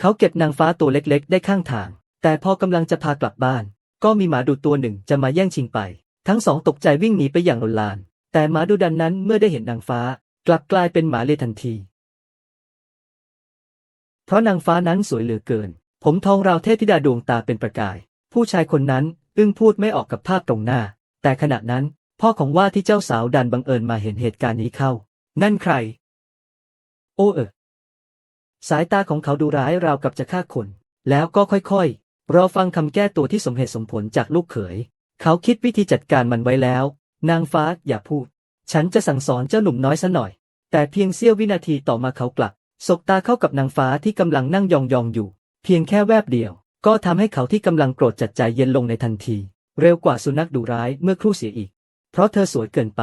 เขาเก็บนางฟ้าตัวเล็กๆ ได้ข้างทาง แต่พอกำลังจะพากลับบ้าน ก็มีหมาดุตัวหนึ่งจะมาแย่งชิงไป ทั้งสองตกใจวิ่งหนีไปอย่างลนลาน แต่หมาดุดันนั้นเมื่อได้เห็นนางฟ้า กลับกลายเป็นหมาเลทันที เพราะนางฟ้านั้นสวยเหลือเกิน ผมทองราวเทพธิดาดวงตาเป็นประกาย ผู้ชายคนนั้นอึ้งพูดไม่ออกกับภาพตรงหน้า แต่ขณะนั้น พ่อของว่าที่เจ้าสาวดันบังเอิญมาเห็นเหตุการณ์นี้เข้า นั่นใคร โอ้เออ สายตาของเขาดูร้ายราวกับจะฆ่าคน แล้วก็ค่อยๆ รอฟังคำแก้ตัวที่สมเหตุสมผลจากลูกเขย เขาคิดวิธีจัดการมันไว้แล้ว นางฟ้าอย่าพูด ฉันจะสั่งสอนเจ้าหนุ่มน้อยซะหน่อย แต่เพียงเสี้ยววินาทีต่อมาเขากลับ สบตาเข้ากับนางฟ้าที่กำลังนั่งยองๆอยู่ เพียงแค่แวบเดียว ก็ทำให้เขาที่กำลังโกรธจัดใจเย็นลงในทันที เร็วกว่าสุนัขดุร้ายเมื่อครู่เสียอีก เพราะเธอสวยเกินไป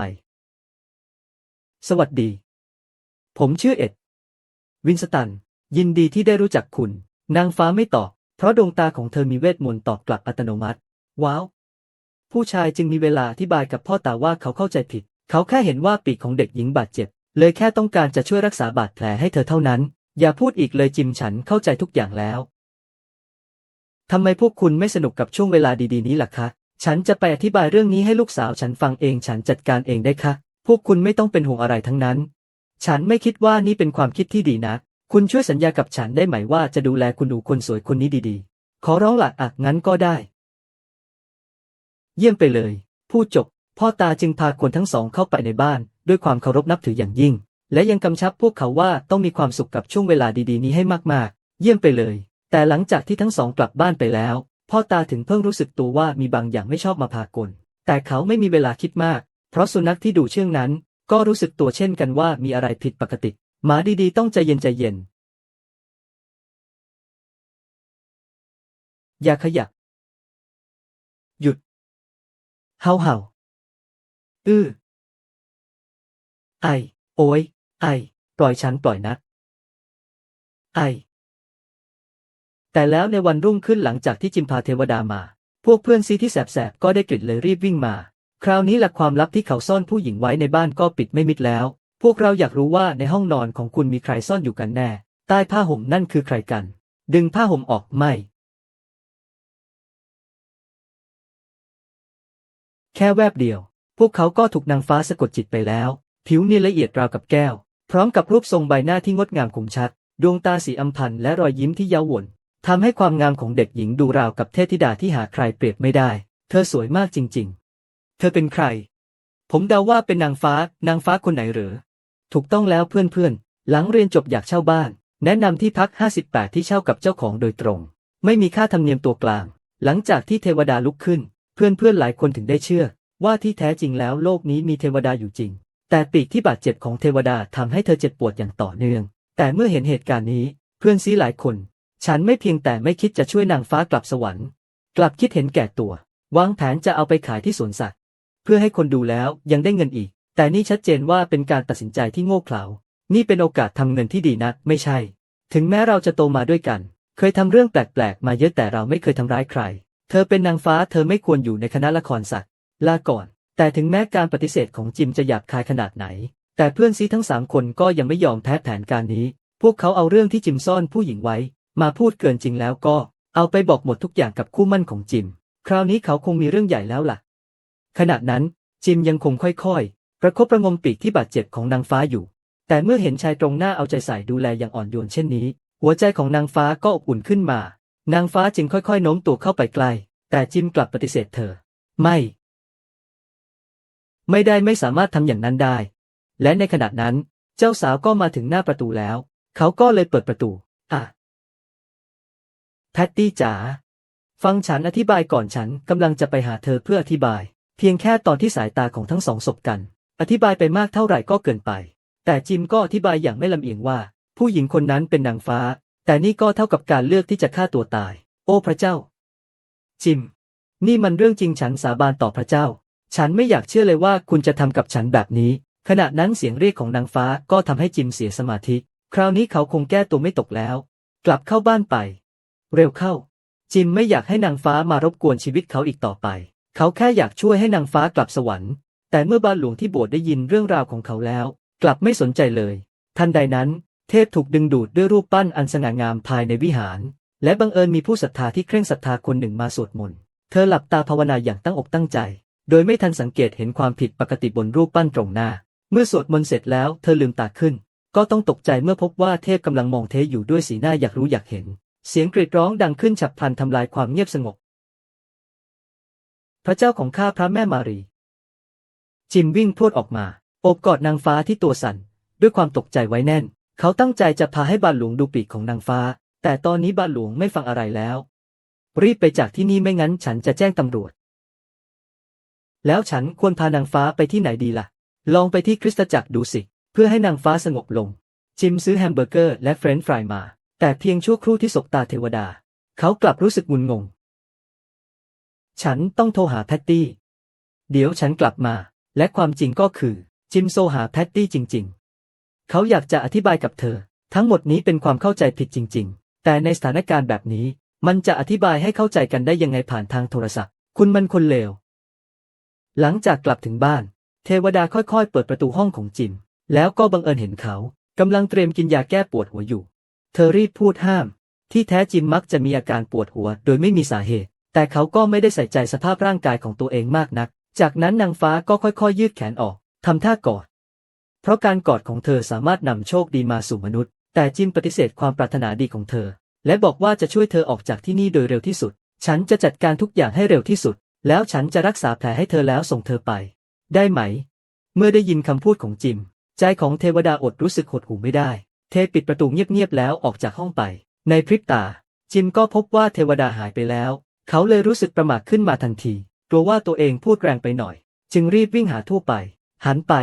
สวัสดี ผมชื่อเอ็ด วินสตัน ยินดีที่ได้รู้จักคุณ นางฟ้าไม่ตอบ เพราะดวงตาของเธอมีเวทมนต์ตอบกลับอัตโนมัติ ว้าว ผู้ชายจึงมีเวลาอธิบายกับพ่อตาว่าเขาเข้าใจผิด เขาแค่เห็นว่าปีกของเด็กหญิงบาดเจ็บ เลยแค่ต้องการจะช่วยรักษาบาดแผลให้เธอเท่านั้น อย่าพูดอีกเลยจิมฉันเข้าใจทุกอย่างแล้วทำไมพวกคุณไม่สนุกกับช่วงเวลาดีๆนี้ล่ะคะ ฉันจะไปอธิบายเรื่องนี้ให้ลูกสาวฉันฟังเองฉันจัดการเองได้คะ พวกคุณไม่ต้องเป็นห่วงอะไรทั้งนั้น ฉันไม่คิดว่านี่เป็นความคิดที่ดีนะ คุณช่วยสัญญากับฉันได้ไหมว่าจะดูแลคุณหนูคนสวยคนนี้ดีๆ ขอร้องละอะงั้นก็ได้ เยี่ยมไปเลยพูดจบ พ่อตาจึงพาคนทั้งสองเข้าไปในบ้าน ด้วยความเคารพนับถืออย่างยิ่ง และยังกำชับพวกเขาว่าต้องมีความสุขกับช่วงเวลาดีๆ นี้ให้มากๆ เยี่ยมไปเลย แต่หลังจากที่ทั้งสองกลับบ้านไปแล้ว พ่อตาถึงเพิ่งรู้สึกตัวว่ามีบางอย่างไม่ชอบมาพากล แต่เขาไม่มีเวลาคิดมาก เพราะสุนัขที่ดูเชื่องนั้น ก็รู้สึกตัวเช่นกันว่ามีอะไรผิดปกติ หมาดีๆ ต้องใจเย็นใจเย็น อย่าขยับ หยุด เห่าเห่าอื้อ ไอ โอยไอ ปล่อยฉันปล่อยนะไอ แต่แล้วในวันรุ่งขึ้นหลังจากที่จิมพาเทวดามา พวกเพื่อนซีที่แสบๆ ก็ได้กลิ่นเลยรีบวิ่งมา คราวนี้หลักความลับที่เขาซ่อนผู้หญิงไว้ในบ้านก็ปิดไม่มิดแล้ว พวกเราอยากรู้ว่าในห้องนอนของคุณมีใครซ่อนอยู่กันแน่ ใต้ผ้าห่มนั่นคือใครกัน ดึงผ้าห่มออกไม่ แค่แวบเดียว พวกเขาก็ถูกนางฟ้าสะกดจิตไปแล้ว ผิวเนียนละเอียดราวกับแก้ว พร้อมกับรูปทรงใบหน้าที่งดงามคมชัด ดวงตาสีอำพันและรอยยิ้มที่เย้าหวนทำให้ความงามของเด็กหญิงดูราวกับเทพธิดาที่หาใครเปรียบไม่ได้ เธอสวยมากจริง ๆ เธอเป็นใคร ผมเดาว่าเป็นนางฟ้า นางฟ้าคนไหนเหรอ ถูกต้องแล้วเพื่อนๆ หลังเรียนจบอยากเช่าบ้าน แนะนำที่พัก 58 ที่เช่ากับเจ้าของโดยตรง ไม่มีค่าธรรมเนียมตัวกลาง หลังจากที่เทวดาลุกขึ้น เพื่อนๆหลายคนถึงได้เชื่อ ว่าที่แท้จริงแล้วโลกนี้มีเทวดาอยู่จริง แต่ปีกที่บาดเจ็บของเทวดาทำให้เธอเจ็บปวดอย่างต่อเนื่อง แต่เมื่อเห็นเหตุการณ์นี้ เพื่อนซีหลายคน ฉันไม่เพียงแต่ไม่คิดจะช่วยนางฟ้ากลับสวรรค์ กลับคิดเห็นแก่ตัววางแผนจะเอาไปขายที่สวนสัตว์ เพื่อให้คนดูแล้วยังได้เงินอีก แต่นี่ชัดเจนว่าเป็นการตัดสินใจที่โง่เขลา นี่เป็นโอกาสทำเงินที่ดีนะไม่ใช่ ถึงแม้เราจะโตมาด้วยกัน เคยทำเรื่องแปลกๆ มาเยอะแต่เราไม่เคยทำร้ายใคร เธอเป็นนางฟ้าเธอไม่ควรอยู่ในคณะละครสัตว์ลาก่อน แต่ถึงแม้การปฏิเสธของจิมจะหยาบคายขนาดไหน แต่เพื่อนซีทั้งสามคนก็ยังไม่ยอมแพ้แผนการนี้ พวกเขาเอาเรื่องที่จิมซ่อนผู้หญิงไว้ มาพูดเกินจริงแล้วก็ เอาไปบอกหมดทุกอย่างกับคู่มั่นของจิม คราวนี้เขาคงมีเรื่องใหญ่แล้วล่ะ ขณะนั้นจิมยังคงค่อยๆ ประคบประงมปีกที่บาดเจ็บของนางฟ้าอยู่ แต่เมื่อเห็นชายตรงหน้าเอาใจใส่ดูแลอย่างอ่อนโยนเช่นนี้ หัวใจของนางฟ้าก็อบอุ่นขึ้นมา นางฟ้าจึงค่อยๆโน้มตัวเข้าไปใกล้ แต่จิมกลับปฏิเสธเธอ ไม่ ไม่ได้ไม่สามารถทำอย่างนั้นได้ และในขณะนั้น เจ้าสาวก็มาถึงหน้าประตูแล้ว เขาก็เลยเปิดประตู อะ แพตตี้จ๋า ฟังฉันอธิบายก่อนฉันกำลังจะไปหาเธอเพื่ออธิบาย เพียงแค่ตอนที่สายตาของทั้งสองสบกัน อธิบายไปมากเท่าไหร่ก็เกินไป แต่จิมก็อธิบายอย่างไม่ลำเอียงว่า ผู้หญิงคนนั้นเป็นนางฟ้า แต่นี่ก็เท่ากับการเลือกที่จะฆ่าตัวตาย โอ้พระเจ้า จิม นี่มันเรื่องจริงฉันสาบานต่อพระเจ้า ฉันไม่อยากเชื่อเลยว่าคุณจะทำกับฉันแบบนี้ ขณะนั้นเสียงเรียกของนางฟ้าก็ทำให้จิมเสียสมาธิ คราวนี้เขาคงแก้ตัวไม่ตกแล้ว กลับเข้าบ้านไป เร็วเข้า จิมไม่อยากให้นางฟ้ามารบกวนชีวิตเขาอีกต่อไป เขาแค่อยากช่วยให้นางฟ้ากลับสวรรค์ แต่เมื่อบาหลวงที่บสถ์ได้ยินเรื่องราวของเขาแล้ว กลับไม่สนใจเลย ทันใดนั้น เทพถูกดึงดูดด้วยรูปปั้นอันสง่างามภายในวิหาร และบังเอิญมีผู้ศรัทธาที่เคร่งศรัทธาคนหนึ่งมาสวดมนต์ เธอหลับตาภาวนาอย่างตั้งอกตั้งใจ โดยไม่ทันสังเกตเห็นความผิดปกติบนรูปปั้นตรงหน้า เมื่อสวดมนต์เสร็จแล้วเธอลืมตาขึ้น ก็ต้องตกใจเมื่อพบว่าเทพกำลังมองเทอยู่ด้วยสีหน้าอยากรู้อยากเห็น เสียงกรีดร้องดังขึ้นฉับพลันทำลายความเงียบสงบ พระเจ้าของข้าพระแม่มารี จิมวิ่งพรวดออกมาโอบกอดนางฟ้าที่ตัวสั่นด้วยความตกใจไว้แน่น เขาตั้งใจจะพาให้บาทหลวงดูปีกของนางฟ้า แต่ตอนนี้บาทหลวงไม่ฟังอะไรแล้ว รีบไปจากที่นี่ไม่งั้นฉันจะแจ้งตำรวจ แล้วฉันควรพานางฟ้าไปที่ไหนดีล่ะ ลองไปที่คริสตจักรดูสิ เพื่อให้นางฟ้าสงบลง จิมซื้อแฮมเบอร์เกอร์และเฟรนช์ฟรายมา แต่เพียงชั่วครู่ที่สบตาเทวดา เขากลับรู้สึกงุนงง ฉันต้องโทรหาแพตตี้ เดี๋ยวฉันกลับมา และความจริงก็คือ จิมโซหาแพตตี้จริง ๆ เขาอยากจะอธิบายกับเธอ ทั้งหมดนี้เป็นความเข้าใจผิดจริง ๆ แต่ในสถานการณ์แบบนี้ มันจะอธิบายให้เข้าใจกันได้ยังไงผ่านทางโทรศัพท์ คุณมันคนเลว หลังจากกลับถึงบ้าน เทวดาค่อยๆ เปิดประตูห้องของจิม แล้วก็บังเอิญเห็นเขากำลังเตรียมกินยาแก้ปวดหัวอยู่ เธอรีบพูดห้าม ที่แท้จิมมักจะมีอาการปวดหัว โดยไม่มีสาเหตุ แต่เขาก็ไม่ได้ใส่ใจสภาพร่างกายของตัวเองมากนัก จากนั้นนางฟ้าก็ค่อยๆ ยืดแขนออกทำท่ากอด เพราะการกอดของเธอสามารถนำโชคดีมาสู่มนุษย์ แต่จิมปฏิเสธความปรารถนาดีของเธอ และบอกว่าจะช่วยเธอออกจากที่นี่โดยเร็วที่สุด ฉันจะจัดการทุกอย่างให้เร็วที่สุด แล้วฉันจะรักษาแผลให้เธอแล้วส่งเธอไป ได้ไหม เมื่อได้ยินคำพูดของจิม ใจของเทวดาอดรู้สึกหดหู่ไม่ได้ เทปิดประตูเงียบๆแล้วออกจากห้องไป ในพริบตา จิมก็พบว่าเทวดาหายไปแล้ว เขาเลยรู้สึกประหม่าขึ้นมาทันที กลัวว่าตัวเองพูดแรงไปหน่อย จึงรีบวิ่งหาทั่วไป หันไป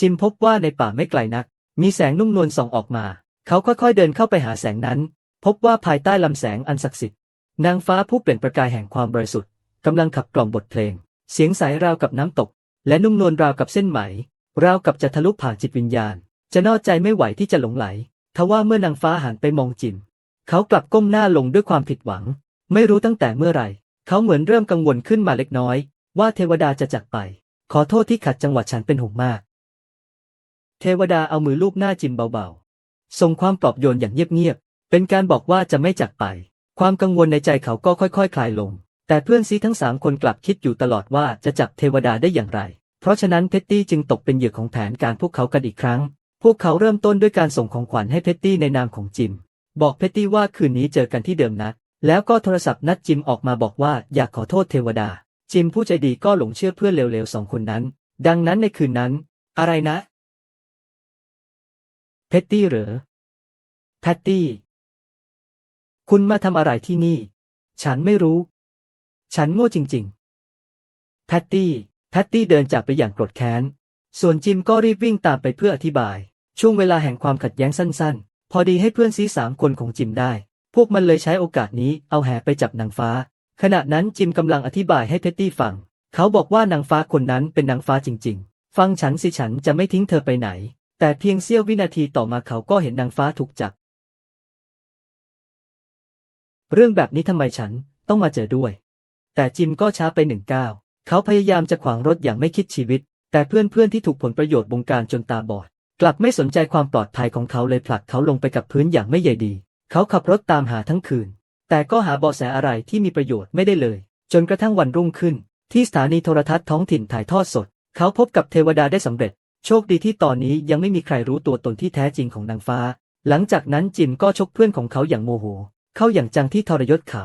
จิมพบว่าในป่าไม่ไกลนัก มีแสงนุ่มนวลส่องออกมา เขาค่อยๆเดินเข้าไปหาแสงนั้น พบว่าภายใต้ลำแสงอันศักดิ์สิทธิ์นางฟ้าผู้เปล่งประกายแห่งความบริสุทธิ์กำลังขับกล่อมบทเพลง เสียงใสราวกับน้ำตก และนุ่มนวลราวกับเส้นไหม ราวกับจะทะลุผ่านจิตวิญญาณ จะนอดใจไม่ไหวที่จะหลงไหลทว่าเมื่อนางฟ้าหันไปมองจิม เขากลับก้มหน้าลงด้วยความผิดหวัง ไม่รู้ตั้งแต่เมื่อไหร่ เขาเหมือนเริ่มกังวลขึ้นมาเล็กน้อย ว่าเทวดาจะจากไป ขอโทษที่ขัดจังหวะฉันเป็นห่วงมาก เทวดาเอามือลูบหน้าจิมเบาๆส่งความปลอบโยนอย่างเงียบๆเป็นการบอกว่าจะไม่จากไป ความกังวลในใจเขาก็ค่อยๆคลายลง แต่เพื่อนซีทั้งสามคนกลับคิดอยู่ตลอดว่าจะจับเทวดาได้อย่างไร เพราะฉะนั้นเพตตี้จึงตกเป็นเหยื่อของแผนการพวกเขากันอีกครั้ง พวกเขาเริ่มต้นด้วยการส่งของขวัญให้เพตตี้ในนามของจิม บอกเพตตี้ว่าคืนนี้เจอกันที่เดิมนัด แล้วก็โทรศัพท์นัดจิมออกมาบอกว่าอยากขอโทษเทวดา จิมผู้ใจดีก็หลงเชื่อเพื่อนเลวๆสองคนนั้น ดังนั้นในคืนนั้น อะไรนะ เพตตี้เหรอแพตตี้ คุณมาทำอะไรที่นี่ ฉันไม่รู้ ฉันโง่จริงๆ แพตตี้ แพตตี้เดินจากไปอย่างโกรธแค้น ส่วนจิมก็รีบวิ่งตามไปเพื่ออธิบาย ช่วงเวลาแห่งความขัดแย้งสั้นๆ พอดีให้เพื่อนซีสามคนของจิมได้ พวกมันเลยใช้โอกาสนี้เอาแหไปจับนางฟ้า ขณะนั้นจิมกำลังอธิบายให้เพตตี้ฟัง เขาบอกว่านางฟ้าคนนั้นเป็นนางฟ้าจริง ๆ ฟังฉันสิฉันจะไม่ทิ้งเธอไปไหน แต่เพียงเสี้ยววินาทีต่อมาเขาก็เห็นนางฟ้าถูกจับ เรื่องแบบนี้ทำไมฉันต้องมาเจอด้วย แต่จิมก็ช้าไปหนึ่งก้าว เขาพยายามจะขวางรถอย่างไม่คิดชีวิต แต่เพื่อนๆที่ถูกผลประโยชน์บงการจนตาบอด กลับไม่สนใจความปลอดภัยของเขาเลยผลักเขาลงไปกับพื้นอย่างไม่ใยดี เขาขับรถตามหาทั้งคืน แต่ก็หาเบาะแสอะไรที่มีประโยชน์ไม่ได้เลย จนกระทั่งวันรุ่งขึ้น ที่สถานีโทรทัศน์ท้องถิ่นถ่ายทอดสด เขาพบกับเทวดาได้สำเร็จ โชคดีที่ตอนนี้ยังไม่มีใครรู้ตัวตนที่แท้จริงของนางฟ้า หลังจากนั้นจิมก็ชกเพื่อนของเขาอย่างโมโห เข้าอย่างจังที่ทรยศเขา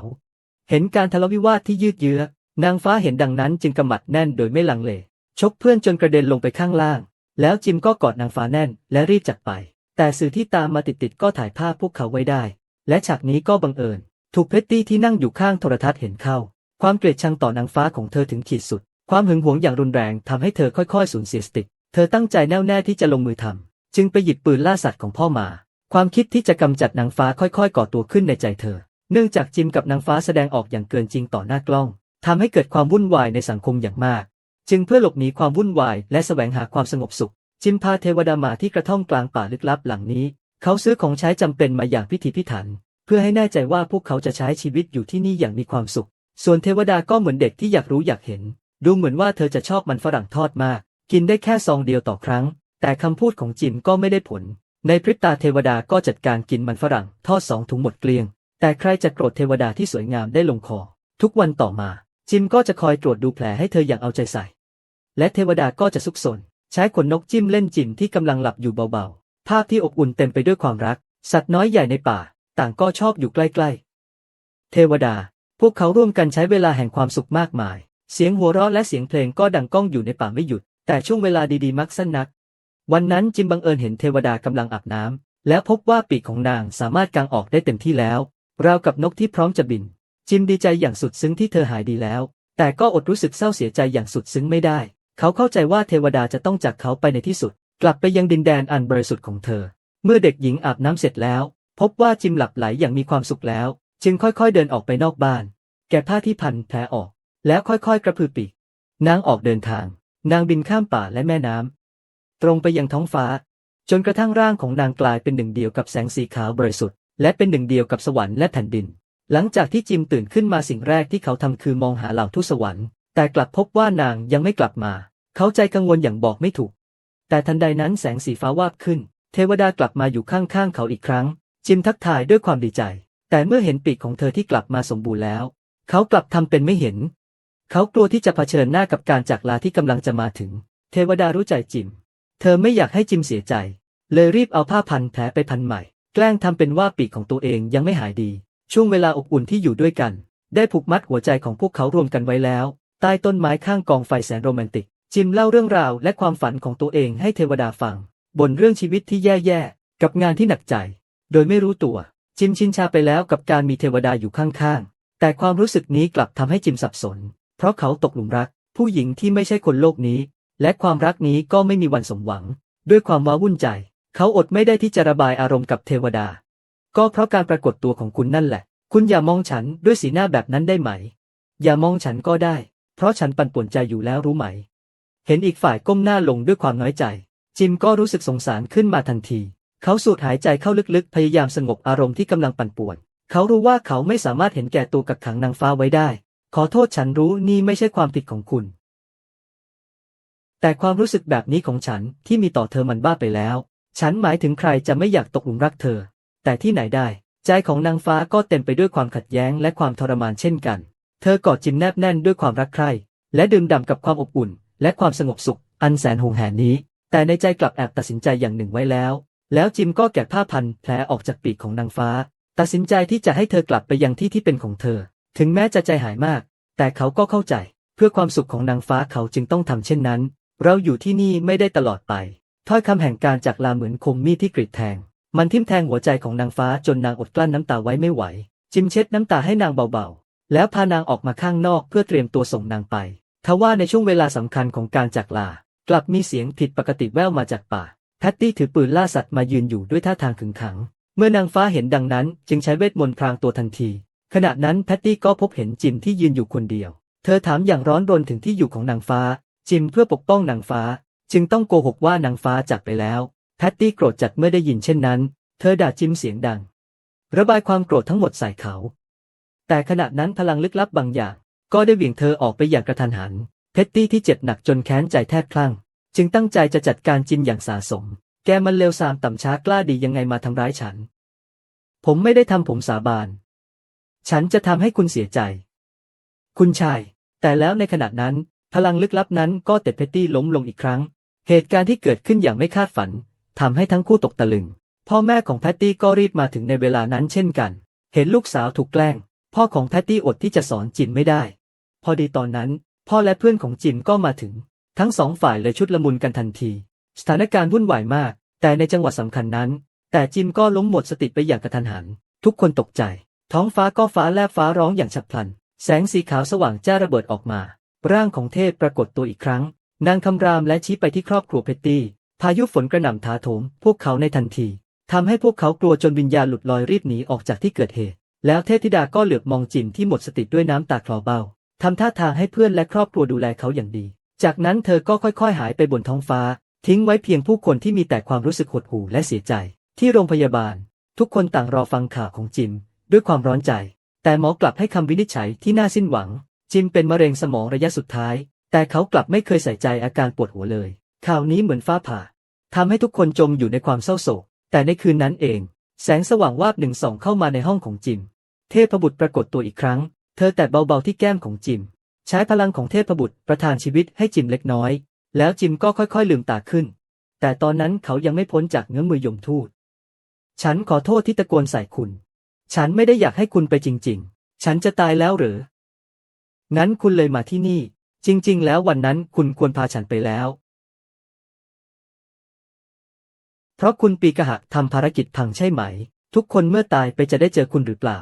เห็นการทะเลาะวิวาทที่ยืดเยื้อนางฟ้าเห็นดังนั้นจึงกำหมัดแน่นโดยไม่ลังเล ชกเพื่อนจนกระเด็นลงไปข้างล่าง แล้วจิมก็กอดนางฟ้าแน่นและรีบจากไป แต่สื่อที่ตามมาติดๆก็ถ่ายภาพพวกเขาไว้ได้ และฉากนี้ก็บังเอิญ ถูกเพตตี้ที่นั่งอยู่ข้างโทรทัศน์เห็นเข้า ความเกลียดชังต่อนางฟ้าของเธอถึงขีดสุด ความหึงหวงอย่างรุนแรงทำให้เธอค่อยๆสูญเสียสติ เธอตั้งใจแน่วแน่ที่จะลงมือทำจึงไปหยิบปืนล่าสัตว์ของพ่อมา ความคิดที่จะกำจัดนางฟ้าค่อยๆก่อตัวขึ้นในใจเธอ เนื่องจากจิมกับนางฟ้าแสดงออกอย่างเกินจริงต่อหน้ากล้องทำให้เกิดความวุ่นวายในสังคมอย่างมาก จึงเพื่อหลบหนีความวุ่นวายและแสวงหาความสงบสุข จิมพาเทวดามาที่กระท่อมกลางป่าลึกลับหลังนี้ เขาซื้อของใช้จำเป็นมาอย่างพิถีพิถัน เพื่อให้แน่ใจว่าพวกเขาจะใช้ชีวิตอยู่ที่นี่อย่างมีความสุข ส่วนเทวดาก็เหมือนเด็กที่อยากรู้อยากเห็น ดูเหมือนว่าเธอจะชอบมันฝรั่งทอดมาก กินได้แค่ซองเดียวต่อครั้ง แต่คำพูดของจิมก็ไม่ได้ผล ในพริบตาเทวดาก็จัดการกินมันฝรั่งทอดสองถุงหมดเกลี้ยง แต่ใครจะโกรธเทวดาที่สวยงามได้ลงคอ ทุกวันต่อมา จิมก็จะคอยตรวจดูแผลให้เธออย่างเอาใจใส่ และเทวดาก็จะซุกซน ใช้ขนนกจิ้มเล่นจิมที่กำลังหลับอยู่เบาๆ ภาพที่อบอุ่นเต็มไปด้วยความรัก สัตว์น้อยใหญ่ในป่า ต่างก็ชอบอยู่ใกล้ๆ เทวดา พวกเขาร่วมกันใช้เวลาแห่งความสุขมากมาย เสียงหัวเราะและเสียงเพลงก็ดังก้องอยู่ในป่าไม่หยุด แต่ช่วงเวลาดีๆมักสั้นนัก วันนั้นจิมบังเอิญเห็นเทวดากำลังอาบน้ำแล้วพบว่าปีกของนางสามารถกางออกได้เต็มที่แล้ว ราวกับนกที่พร้อมจะบิน จิมดีใจอย่างสุดซึ้งที่เธอหายดีแล้ว แต่ก็อดรู้สึกเศร้าเสียใจอย่างสุดซึ้งไม่ได้ เขาเข้าใจว่าเทวดาจะต้องจากเขาไปในที่สุด กลับไปยังดินแดนอันบริสุทธิ์ของเธอ เมื่อเด็กหญิงอาบน้ำเสร็จแล้ว พบว่าจิมหลับไหลอย่างมีความสุขแล้ว จึงค่อยๆเดินออกไปนอกบ้าน แกะผ้าที่พันแผลออก แล้วค่อยๆกระพือปีกนางออกเดินทาง นางบินข้ามป่าและแม่น้ำตรงไปยังท้องฟ้า จนกระทั่งร่างของนางกลายเป็นหนึ่งเดียวกับแสงสีขาวบริสุทธิ์และเป็นหนึ่งเดียวกับสวรรค์และแผ่นดิน หลังจากที่จิมตื่นขึ้นมาสิ่งแรกที่เขาทำคือมองหาเหล่าทูตสวรรค์ แต่กลับพบว่านางยังไม่กลับมา เขาใจกังวลอย่างบอกไม่ถูก แต่ทันใดนั้นแสงสีฟ้าวาบขึ้น เทวดากลับมาอยู่ข้างๆเขาอีกครั้ง จิมทักทายด้วยความดีใจ แต่เมื่อเห็นปีกของเธอที่กลับมาสมบูรณ์แล้ว เขากลับทำเป็นไม่เห็น เขากลัวที่จะเผชิญหน้ากับการจากลาที่กำลังจะมาถึง เทวดารู้ใจจิม เธอไม่อยากให้จิมเสียใจ เลยรีบเอาผ้าพันแผลไปพันใหม่ แกล้งทำเป็นว่าปีกของตัวเองยังไม่หายดี ช่วงเวลาอบอุ่นที่อยู่ด้วยกัน ได้ผูกมัดหัวใจของพวกเขารวมกันไว้แล้ว ใต้ต้นไม้ข้างกองไฟแสนโรแมนติก จิมเล่าเรื่องราวและความฝันของตัวเองให้เทวดาฟังบนเรื่องชีวิตที่แย่ๆ กับงานที่หนักใจ โดยไม่รู้ตัว จิมชินชาไปแล้วกับการมีเทวดาอยู่ข้างๆ แต่ความรู้สึกนี้กลับทำให้จิมสับสน เพราะเขาตกหลุมรัก ผู้หญิงที่ไม่ใช่คนโลกนี้ และความรักนี้ก็ไม่มีวันสมหวัง ด้วยความว้าวุ่นใจ เขาอดไม่ได้ที่จะระบายอารมณ์กับเทวดา ก็เพราะการปรากฏตัวของคุณนั่นแหละ คุณอย่ามองฉันด้วยสีหน้าแบบนั้นได้ไหม อย่ามองฉันก็ได้ เพราะฉันปั่นป่วนใจอยู่แล้วรู้ไหม เห็นอีกฝ่ายก้มหน้าลงด้วยความน้อยใจ จิมก็รู้สึกสงสารขึ้นมาทันที เขาสูดหายใจเข้าลึกๆ พยายามสงบอารมณ์ที่กำลังปั่นป่วน เขารู้ว่าเขาไม่สามารถเห็นแก่ตัวกักขังนางฟ้าไว้ได้ ขอโทษฉันรู้นี่ไม่ใช่ความผิดของคุณ แต่ความรู้สึกแบบนี้ของฉันที่มีต่อเธอมันบ้าไปแล้ว ฉันหมายถึงใครจะไม่อยากตกหลุมรักเธอ แต่ที่ไหนได้ ใจของนางฟ้าก็เต็มไปด้วยความขัดแย้งและความทรมานเช่นกัน เธอกอดจิมแนบแน่นด้วยความรักใคร่และดื่มด่ำกับความอบอุ่น และความสงบสุขอันแสนหงแหนนี้ แต่ในใจกลับแอบตัดสินใจอย่างหนึ่งไว้แล้ว แล้วจิมก็แกะผ้าพันแผลออกจากปีกของนางฟ้า ตัดสินใจที่จะให้เธอกลับไปยังที่ที่เป็นของเธอ ถึงแม้จะใจหายมาก แต่เขาก็เข้าใจ เพื่อความสุขของนางฟ้าเขาจึงต้องทำเช่นนั้น เราอยู่ที่นี่ไม่ได้ตลอดไปถ้อยคำแห่งการจากลาเหมือนคมมีดที่กรีดแทง มันทิ่มแทงหัวใจของนางฟ้าจนนางอดกลั้นน้ำตาไว้ไม่ไหว จิมเช็ดน้ำตาให้นางเบาๆ แล้วพานางออกมาข้างนอกเพื่อเตรียมตัวส่งนางไป ทว่าในช่วงเวลาสำคัญของการจากลา กลับมีเสียงผิดปกติแว่วมาจากป่า แพตตี้ถือปืนล่าสัตว์มายืนอยู่ด้วยท่าทางขึงขัง เมื่อนางฟ้าเห็นดังนั้น จึงใช้เวทมนต์พรางตัวทันที ขณะนั้นแพตตี้ก็พบเห็นจิมที่ยืนอยู่คนเดียว เธอถามอย่างร้อนรนถึงที่อยู่ของนางฟ้า จิมเพื่อปกป้องนางฟ้า จึงต้องโกหกว่านางฟ้าจากไปแล้ว แพตตี้โกรธจัดเมื่อได้ยินเช่นนั้น เธอด่าจิมเสียงดัง ระบายความโกรธทั้งหมดใส่เขา แต่ขณะนั้นพลังลึกลับบางอย่าง ก็ได้เหวี่ยงเธอออกไปอย่างกระทันหัน เพตตี้ที่เจ็บหนักจนแค้นใจแทบคลั่ง จึงตั้งใจจะจัดการจิมอย่างสาสม แกมันเลวทรามต่ำช้ากล้าดียังไงมาทำร้ายฉัน ผมไม่ได้ทำผมสาบาน ฉันจะทำให้คุณเสียใจ คุณชาย แต่แล้วในขณะนั้น พลังลึกลับนั้นก็เตะเพตตี้ล้มลงอีกครั้ง เหตุการณ์ที่เกิดขึ้นอย่างไม่คาดฝันทำให้ทั้งคู่ตกตะลึง พ่อแม่ของแพตตี้ก็รีบมาถึงในเวลานั้นเช่นกัน เห็นลูกสาวถูกแกล้ง พ่อของแพตตี้อดที่จะสอนจิมไม่ได้ พอดีตอนนั้น พ่อและเพื่อนของจิมก็มาถึง ทั้งสองฝ่ายเลยชุดละมุนกันทันที สถานการณ์วุ่นวายมาก แต่ในจังหวะสำคัญนั้น แต่จิมก็ล้มหมดสติไปอย่างกระทันหัน ทุกคนตกใจ ท้องฟ้าก็ฟ้าแลบฟ้าร้องอย่างฉับพลัน แสงสีขาวสว่างจ้าระเบิดออกมา ร่างของเทพปรากฏตัวอีกครั้ง นางคำรามและชี้ไปที่ครอบครัวเพตตี้ พายุฝนกระหน่ำถาโถมพวกเขาในทันทีทำให้พวกเขากลัวจนวิญญาณหลุดลอยรีบหนีออกจากที่เกิดเหตุ แล้วเทพธิดาก็เหลือบมองจิมที่หมดสติด้วยน้ำตาคลอเบ้า ทำท่าทางให้เพื่อนและครอบครัวดูแลเขาอย่างดี จากนั้นเธอก็ค่อยๆ หายไปบนท้องฟ้า ทิ้งไว้เพียงผู้คนที่มีแต่ความรู้สึกหดหู่และเสียใจ ที่โรงพยาบาล ทุกคนต่างรอฟังข่าวของจิม ด้วยความร้อนใจ แต่หมอกลับให้คำวินิจฉัยที่น่าสิ้นหวัง จิมเป็นมะเร็งสมองระยะสุดท้าย แต่เขากลับไม่เคยใส่ใจอาการปวดหัวเลย ข่าวนี้เหมือนฟ้าผ่าทำให้ทุกคนจมอยู่ในความเศร้าโศก แต่ในคืนนั้นเอง แสงสว่างวาบหนึ่งส่องเข้ามาในห้องของจิม เทพบุตรปรากฏตัวอีกครั้ง เธอแตะเบาๆที่แก้มของจิม ใช้พลังของเทพบุตรประทานชีวิตให้จิมเล็กน้อย แล้วจิมก็ค่อยๆลืมตาขึ้น แต่ตอนนั้นเขายังไม่พ้นจากเงื้อมือยมทูต ฉันขอโทษที่ตะโกนใส่คุณ ฉันไม่ได้อยากให้คุณไปจริง ๆ ฉันจะตายแล้วหรือ งั้นคุณเลยมาที่นี่ จริง ๆ แล้ววันนั้นคุณควรพาฉันไปแล้ว เพราะคุณปีกหะทำภารกิจพังใช่ไหม ทุกคนเมื่อตายไปจะได้เจอคุณหรือเปล่า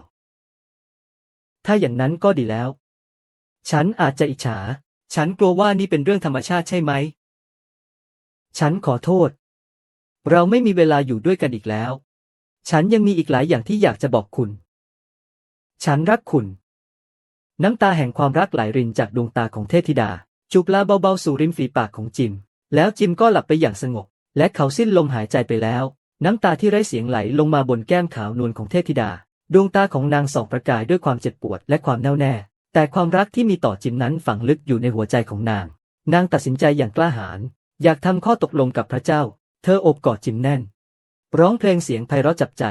ถ้าอย่างนั้นก็ดีแล้ว ฉันอาจจะอิจฉา ฉันกลัวว่านี่เป็นเรื่องธรรมชาติใช่ไหม ฉันขอโทษ เราไม่มีเวลาอยู่ด้วยกันอีกแล้ว ฉันยังมีอีกหลายอย่างที่อยากจะบอกคุณ ฉันรักคุณ น้ำตาแห่งความรักไหลรินจากดวงตาของเทพธิดาจูบลาเบาๆสู่ริมฝีปากของจิม แล้วจิมก็หลับไปอย่างสงบ และเขาสิ้นลมหายใจไปแล้ว น้ำตาที่ไร้เสียงไหลลงมาบนแก้มขาวนวลของเทพธิดา ดวงตาของนางส่องประกายด้วยความเจ็บปวดและความแน่วแน่ แต่ความรักที่มีต่อจิมนั้นฝังลึกอยู่ในหัวใจของนาง นางตัดสินใจอย่างกล้าหาญอยากทำข้อตกลงกับพระเจ้า เธออบกอดจิมแน่น ร้องเพลงเสียงไพเราะจับใจ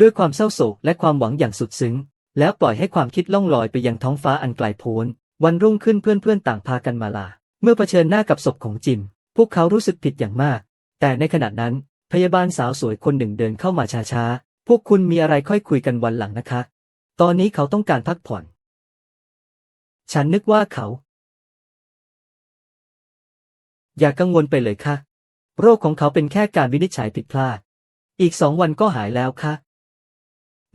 ด้วยความเศร้าโศกและความหวังอย่างสุดซึ้ง แล้วปล่อยให้ความคิดล่องลอยไปยังท้องฟ้าอันไกลโพ้น วันรุ่งขึ้นเพื่อนๆต่างพากันมาลา เมื่อเผชิญหน้ากับศพของจิม พวกเขารู้สึกผิดอย่างมาก แต่ในขณะนั้นพยาบาลสาวสวยคนหนึ่งเดินเข้ามาช้าๆ พวกคุณมีอะไรค่อยคุยกันวันหลังนะคะ ตอนนี้เขาต้องการพักผ่อน ฉันนึกว่าเขา อย่ากังวลไปเลยค่ะ โรคของเขาเป็นแค่การวินิจฉัยผิดพลาด อีกสองวันก็หายแล้วค่ะ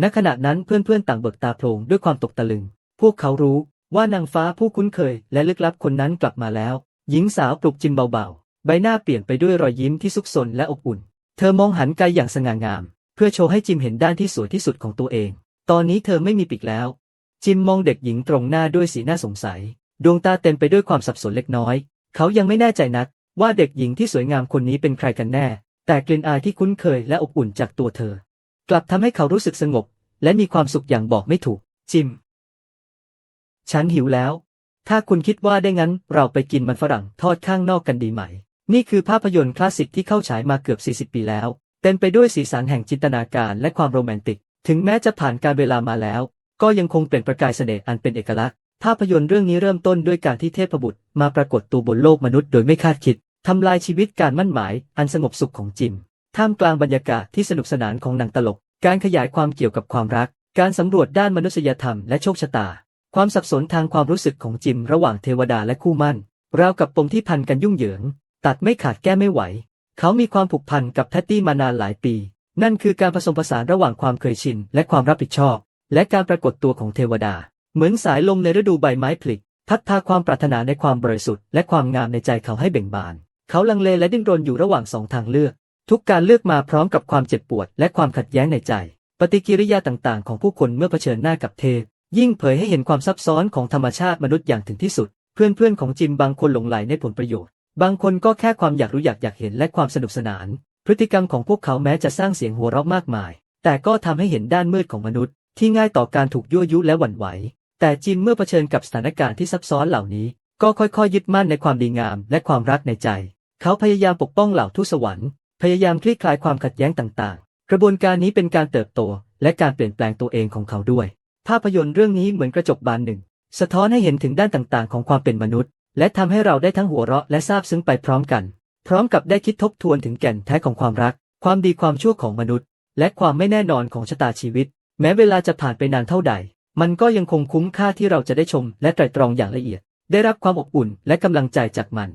ณ ขณะนั้นเพื่อนๆต่างเบิกตาโพลงด้วยความตกตะลึง พวกเขารู้ว่านางฟ้าผู้คุ้นเคยและลึกลับคนนั้นกลับมาแล้ว หญิงสาวปลุกจิมเบาๆ ใบหน้าเปลี่ยนไปด้วยรอยยิ้มที่ซุกซนและอบอุ่น เธอมองหันไกลอย่างสง่างาม เพื่อโชว์ให้จิมเห็นด้านที่สวยที่สุดของตัวเอง ตอนนี้เธอไม่มีปีกแล้ว จิมมองเด็กหญิงตรงหน้าด้วยสีหน้าสงสัย ดวงตาเต็มไปด้วยความสับสนเล็กน้อย เขายังไม่แน่ใจนัก ว่าเด็กหญิงที่สวยงามคนนี้เป็นใครกันแน่ แต่กลิ่นอายที่คุ้นเคยและอบอุ่นจากตัวเธอ กลับทำให้เขารู้สึกสงบ และมีความสุขอย่างบอกไม่ถูก จิม ฉันหิวแล้ว ถ้าคุณคิดว่าได้งั้นเราไปกินมันฝรั่งทอดข้างนอกกันดีไหม นี่คือภาพยนตร์คลาสสิกที่เข้าฉายมาเกือบ 40 ปีแล้ว ต็มไปด้วยสีสันแห่งจินตนาการและความโรแมนติก ถึงแม้จะผ่านการเวลามาแล้ว ก็ยังคงเปล่งประกายเสน่ห์อันเป็นเอกลักษณ์ ภาพยนตร์เรื่องนี้เริ่มต้นด้วยการที่เทพบุตร มาปรากฏตัวบนโลกมนุษย์โดยไม่คาดคิด ทำลายชีวิตการมั่นหมาย อันสงบสุขของจิม ท่ามกลางบรรยากาศที่สนุกสนานของหนังตลก การขยายความเกี่ยวกับความรัก การสำรวจด้านมนุษยธรรมและโชคชะตา ความสับสนทางความรู้สึกของจิม ระหว่างเทวดาและคู่มั่น ราวกับปมที่พันกันยุ่งเหยิง ตัดไม่ขาดแก้ไม่ไหว เขามีความผูกพันกับแพตตี้มานานหลายปี นั่นคือการผสมผสานระหว่างความเคยชิน และความรับผิดชอบ และการปรากฏตัวของเทวดา เหมือนสายลมในฤดูใบไม้ผลิพัดพาความปรารถนาในความบริสุทธิ์และความงามในใจเขาให้เบ่งบาน เขาลังเลและดิ้นรนอยู่ระหว่างสองทางเลือก ทุกการเลือกมาพร้อมกับความเจ็บปวด และความขัดแย้งในใจ ปฏิกิริยาต่างๆ ของผู้คนเมื่อเผชิญหน้ากับเทพ ยิ่งเผยให้เห็นความซับซ้อนของธรรมชาติมนุษย์อย่างถึงที่สุด เพื่อนๆของจิมบางคนหลงไหลในผลประโยชน์ บางคนก็แค่ความอยากรู้อยากอยากเห็นและความสนุกสนาน พฤติกรรมของพวกเขาแม้จะสร้างเสียงหัวเราะมากมาย แต่ก็ทำให้เห็นด้านมืดของมนุษย์ ที่ง่ายต่อการถูกยั่วยุและหวั่นไหว แต่จิมเมื่อเผชิญกับสถานการณ์ที่ซับซ้อนเหล่านี้ ก็ค่อยๆ ยึดมั่นในความดีงามและความรักในใจ เขาพยายามปกป้องเหล่าทูตสวรรค์ พยายามคลี่คลายความขัดแย้งต่างๆ กระบวนการนี้เป็นการเติบโต และการเปลี่ยนแปลงตัวเองของเขาด้วย ภาพยนตร์เรื่องนี้เหมือนกระจกบานหนึ่ง สะท้อนให้เห็นถึงด้านต่างๆ ของความเป็นมนุษย์ และทำให้เราได้ทั้งหัวเราะและซาบซึ้งไปพร้อมกัน พร้อมกับได้คิดทบทวนถึงแก่นแท้ของความรัก ความดีความชั่วของมนุษย์ และความไม่แน่นอนของชะตาชีวิต แม้เวลาจะผ่านไปนานเท่าใด มันก็ยังคงคุ้มค่าที่เราจะได้ชมและไตร่ตรองอย่างละเอียด ได้รับความอบอุ่นและกำลังใจจากมัน